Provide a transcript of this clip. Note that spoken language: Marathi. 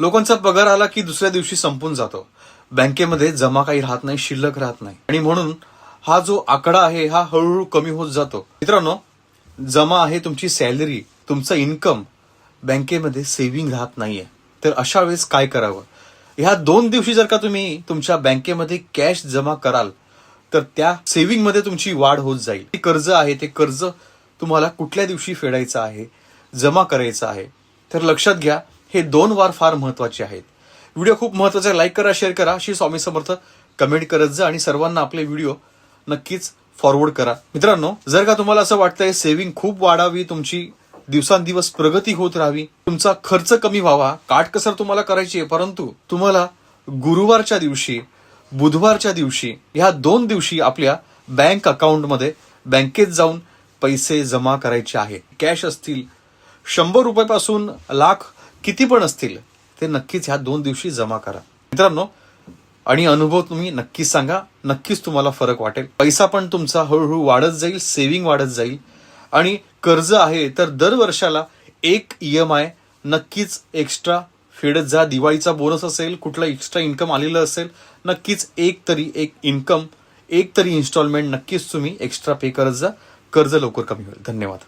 लोकांचा पगार आला की दुसऱ्या दिवशी संपून जातो. बँकेमध्ये जमा काही राहत नाही शिल्लक राहत नाही. आणि म्हणून हा जो आकडा आहे हा हळूहळू कमी होत जातो. मित्रांनो जमा आहे तुमची सॅलरी तुमचं इन्कम बँकेमध्ये सेव्हिंग राहत नाहीये. तर अशा वेळेस काय करावं? ह्या दोन दिवशी जर का तुम्ही तुमच्या बँकेमध्ये कॅश जमा कराल तर त्या सेव्हिंगमध्ये तुमची वाढ होत जाईल. ते कर्ज आहे ते कर्ज तुम्हाला कुठल्या दिवशी फेडायचं आहे जमा करायचं आहे तर लक्षात घ्या हे दोन वार फार महत्त्वाचे आहेत. व्हिडिओ खूप महत्त्वाचा आहे. लाईक करा शेअर करा. श्री स्वामी समर्थ कमेंट करत जा आणि सर्वांना आपले व्हिडिओ नक्कीच फॉरवर्ड करा. मित्रांनो जर का तुम्हाला असं वाटतंय सेव्हिंग खूप वाढावी तुमची दिवसांदिवस प्रगती होत राहावी तुमचा खर्च कमी व्हावा काटकसर तुम्हाला करायची आहे परंतु तुम्हाला गुरुवारच्या दिवशी बुधवारच्या दिवशी ह्या दोन दिवशी आपल्या बँक अकाउंटमध्ये बँकेत जाऊन पैसे जमा करायचे आहे. कॅश असतील शंभर रुपयापासून लाख किती पण असतील ते नक्कीच ह्या दोन दिवशी जमा करा. मित्रांनो आणि अनुभव तुम्ही नक्कीच सांगा. नक्कीच तुम्हाला फरक वाटेल. पैसा पण तुमचा हळूहळू वाढत जाईल सेव्हिंग वाढत जाईल. आणि कर्ज आहे तर दर वर्षाला एक ई एम आय नक्कीच एक्स्ट्रा फेडत जा. दिवाळीचा बोनस असेल कुठला एक्स्ट्रा इन्कम आलेलं असेल नक्कीच एक तरी एक इन्कम एक तरी इन्स्टॉलमेंट नक्कीच तुम्ही एक्स्ट्रा पे करत जा. कर्ज लवकर कमी होईल. धन्यवाद.